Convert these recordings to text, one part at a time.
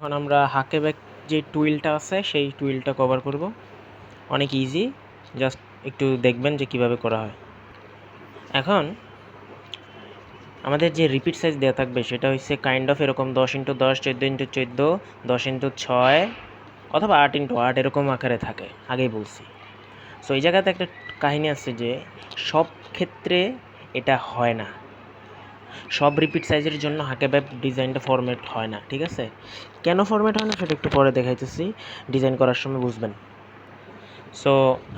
এখন আমরা হাকে ব্যাক যে টুইলটা আছে, সেই টুইলটা কভার করব। অনেক ইজি জাস্ট একটু দেখবেন যে কীভাবে করা হয়। এখন, আমাদের যে রিপিট সাইজ দেওয়া থাকবে, সেটা হচ্ছে কাইন্ড অফ এরকম দশ ইন্টু দশ, চোদ্দ ইন্টু চোদ্দ, দশ ইন্টু ছয়, অথবা আট ইন্টু আট, এরকম আকারে থাকে। আগেই বলছি। সো এই জায়গাতে একটা কাহিনী আছে যে, সব ক্ষেত্রে এটা হয় না। সব রিপিট সাইজের জন্য হাকে ব্যাপ ডিজাইনটা ফরম্যাট হয় না, ঠিক আছে? কেন ফরম্যাট হয় না সেটা একটু পরে দেখাইতেছি ডিজাইন করার সময় বুঝবেন। সো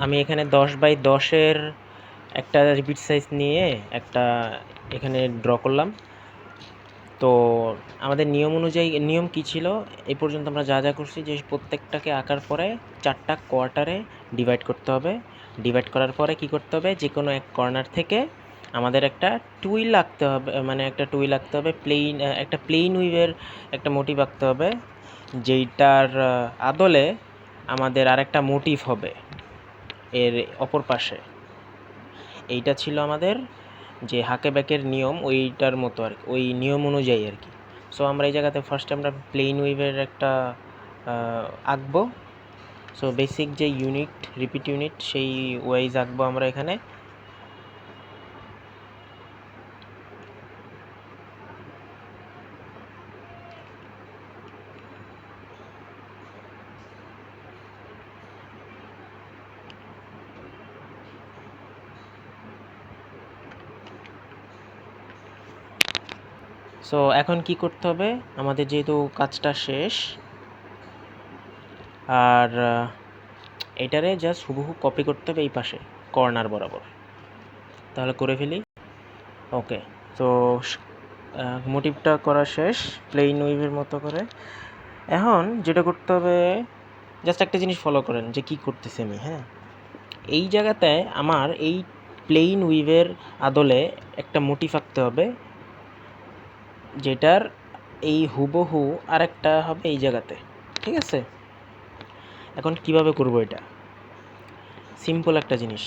আমি এখানে দশ বাই দশের একটা রিপিট সাইজ নিয়ে একটা এখানে ড্র করলাম। তো আমাদের নিয়ম অনুযায়ী, নিয়ম কী ছিল? এই পর্যন্ত আমরা যা যা করছি, যে প্রত্যেকটাকে আঁকার পরে চারটা কোয়ার্টারে ডিভাইড করতে হবে। ডিভাইড করার পরে কি করতে হবে? যে কোনো এক কর্নার থেকে আমাদের একটা টুইল আঁকতে হবে মানে একটা টুইল আঁকতে হবে, প্লেইন একটা প্লেইন উইভের একটা মোটিভ আঁকতে হবে, যেইটার আদলে আমাদের আরেকটা মোটিভ হবে এর অপর পাশে। এইটা ছিল আমাদের যে হাকে ব্যাকের নিয়ম, ওইটার মতো আর ওই নিয়ম অনুযায়ী আর কি। সো আমরা এই জায়গাতে ফার্স্ট আমরা প্লেইন উইভের একটা আঁকবো। সো বেসিক যে ইউনিট রিপিট ইউনিট সেই ওয়াইজ আঁকবো আমরা এখানে। সো এখন কি করতে হবে? আমাদের যেহেতু কাজটা শেষ, আর এটারে জাস্ট হুবহু কপি করতে হবে এই পাশে কর্নার বরাবর। তাহলে করে ফেলি। ওকে তো মোটিভটা করা শেষ প্লেইন উইভের মতো করে। এখন যেটা করতে হবে জাস্ট একটা জিনিস ফলো করেন যে কি করতেছি আমি হ্যাঁ? এই জায়গাতে আমার এই প্লেইন উইভের আদলে একটা মোটিভ আঁকতে হবে। যেটার এই হুবহু আরেকটা হবে এই জায়গাতে, ঠিক আছে? এখন কীভাবে করব এটা? সিম্পল একটা জিনিস।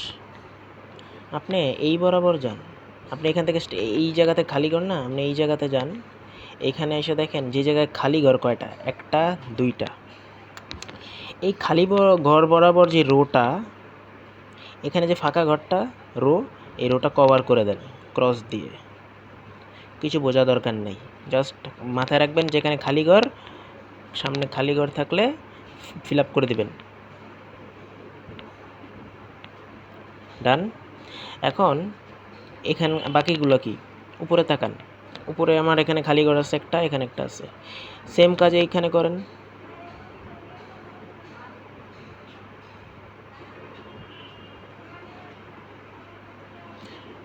আপনি এই বরাবর যান। আপনি এখান থেকে এই জায়গাতে খালি ঘর না, আপনি এই জায়গাতে যান। এখানে এসে দেখেন যে জায়গায় খালি ঘর কয়টা? একটা, দুইটা। এই খালি ঘর বরাবর যে রোটা, এখানে যে ফাঁকা ঘরটা, রো, এই রোটা কভার করে দেন ক্রস দিয়ে। কিছু বোঝা দরকার নেই। জাস্ট মাথায় রাখবেন যেখানে খালি ঘর, সামনে খালি ঘর থাকলে ফিল আপ করে দিবেন। ডান এখন এখান, বাকিগুলো কি? উপরে তাকান। উপরে আমার এখানে খালি ঘর আছে একটা, এখানে একটা আছে। সেম কাজে এইখানে করেন।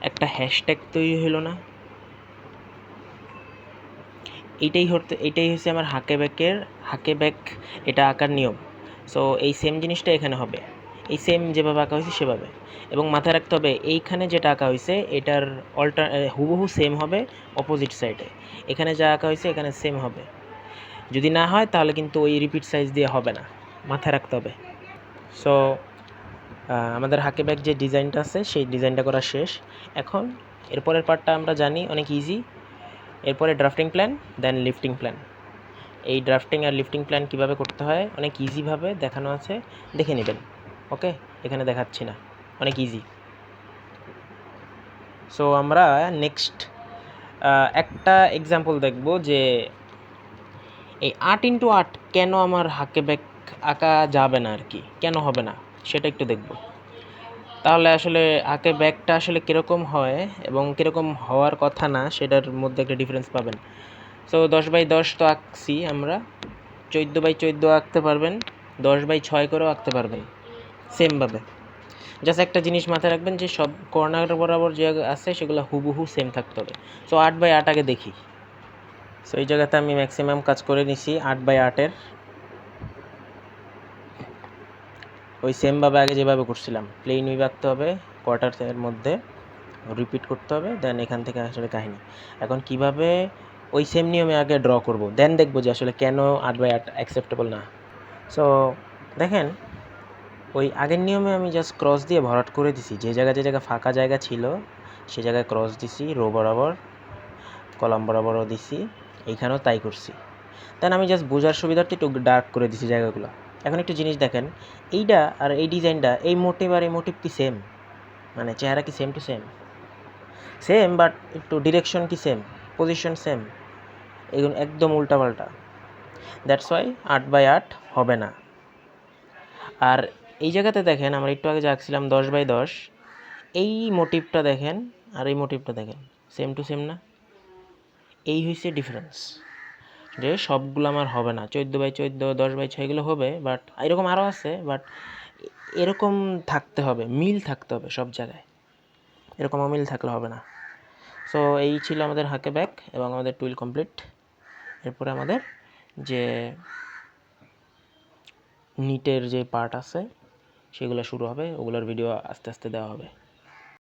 একটা হ্যাশট্যাগ তৈরি হলো না। এইটাই হতে এইটাই হচ্ছে আমার হাকে ব্যাকের হাকে ব্যাক এটা আঁকার নিয়ম। সো এই সেম জিনিসটা এখানে হবে। এই সেম যেভাবে আঁকা হয়েছে, সেভাবে। এবং মাথায় রাখতে হবে, এইখানে যেটা আঁকা হয়েছে, এটার অল্টার হুবহু সেম হবে অপোজিট সাইডে এখানে যা আঁকা হয়েছে, এখানে সেম হবে। যদি না হয়, তাহলে কিন্তু ওই রিপিট সাইজ দিয়ে হবে না। মাথায় রাখতে হবে। সো আমাদের হাকে ব্যাক যে ডিজাইনটা আছে, সেই ডিজাইনটা করা শেষ। এখন, এরপরের পার্টটা আমরা জানি, অনেক ইজি এরপরে drafting plan then lifting plan এই ড্রাফটিং আর লিফটিং প্ল্যান কীভাবে করতে হয়? অনেক ইজিভাবে দেখানো আছে, দেখে নেবেন ওকে এখানে দেখাচ্ছি না, অনেক ইজি সো আমরা নেক্সট একটা এক্সাম্পল দেখব যে এই আট ইন্টু আট কেন আমার হাকে ব্যাক আঁকা যাবে না আর কি? কেন হবে না? সেটা একটু দেখব। তাহলে আসলে আঁকে ব্যাগটা আসলে কীরকম হয় এবং কীরকম হওয়ার কথা না, সেটার মধ্যে একটা ডিফারেন্স পাবেন। সো দশ বাই দশ তো আঁকছি আমরা। চোদ্দ বাই চোদ্দ আঁকতে পারবেন, দশ বাই ছয় করেও আঁকতে পারবেন সেমভাবে জাস্ট একটা জিনিস মাথায় রাখবেন যে, সব কর্নার বরাবর যে আছে, সেগুলো হুবহু সেম থাকতে হবে। সো আট বাই আট আগে দেখি। সো এই জায়গাতে আমি ম্যাক্সিমাম কাজ করে নিছি, আট বাই আটের। ওই সেমভাবে আগে যেভাবে করছিলাম। প্লেন উইভ আঁকতে হবে কোয়ার্টার মধ্যে রিপিট করতে হবে দেন এখান থেকে আসলে কাহিনী। এখন কীভাবে ওই সেম নিয়মে আগে ড্র করব? দেন দেখব যে আসলে কেন আট বাই আট অ্যাকসেপ্টেবল না। সো দেখেন, ওই আগের নিয়মে আমি জাস্ট ক্রস দিয়ে ভরাট করে দিছি। যে জায়গায় যে জায়গায় ফাঁকা জায়গা ছিল, সে জায়গায় ক্রস দিছি রো বরাবর কলাম বরাবরও দিছি, এইখানেও তাই করছি। দেন আমি জাস্ট বোঝার সুবিধার্থে একটু ডার্ক করে দিছি জায়গাগুলো। এখন একটু জিনিস দেখেন এইটা আর এই ডিজাইনটা এই মোটিভ আর এই মোটিভ কি সেম মানে চেহারা কি same to same same but একটু ডিরেকশন কি সেম পজিশন সেম এগুলো একদম উল্টাপাল্টা। দ্যাটস ওয়াই আট বাই আট হবে না। আর এই জায়গাতে দেখেন, আমরা একটু আগে যাচ্ছিলাম দশ বাই দশ, এই মোটিভটা দেখেন, আর এই মোটিভটা দেখেন সেম টু সেম না? এই হয়েছে ডিফারেন্স যে সবগুলো আমার হবে না। চোদ্দ বাই চোদ্দ, দশ বাই ছয় এগুলো হবে বাট এরকম আরও আছে বাট এরকম থাকতে হবে, মিল থাকতে হবে সব জায়গায়। এরকম অমিল থাকলে হবে না। সো এই ছিল আমাদের হাকে ব্যাক এবং আমাদের টুইল কমপ্লিট এরপরে আমাদের যে নিটের যে পার্ট আছে, সেগুলো শুরু হবে, ওগুলোর ভিডিও আস্তে আস্তে দেওয়া হবে।